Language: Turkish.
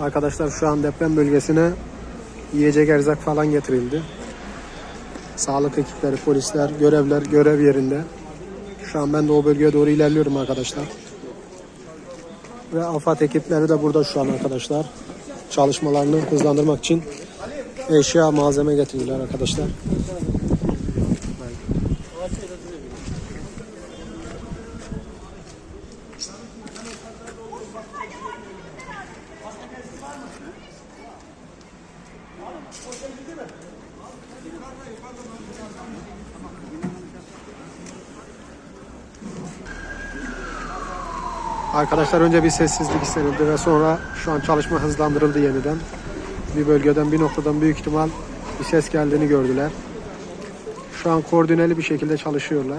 Arkadaşlar şu an deprem bölgesine yiyecek erzak falan getirildi. Sağlık ekipleri, polisler, görevler görev yerinde. Şu an ben de o bölgeye doğru ilerliyorum arkadaşlar. Ve AFAD ekipleri de burada şu an arkadaşlar. Çalışmalarını hızlandırmak için eşya, malzeme getirdiler arkadaşlar. Arkadaşlar önce bir sessizlik istenildi ve sonra şu an çalışma hızlandırıldı yeniden. Bir bölgeden bir noktadan büyük ihtimal bir ses geldiğini gördüler. Şu an koordineli bir şekilde çalışıyorlar.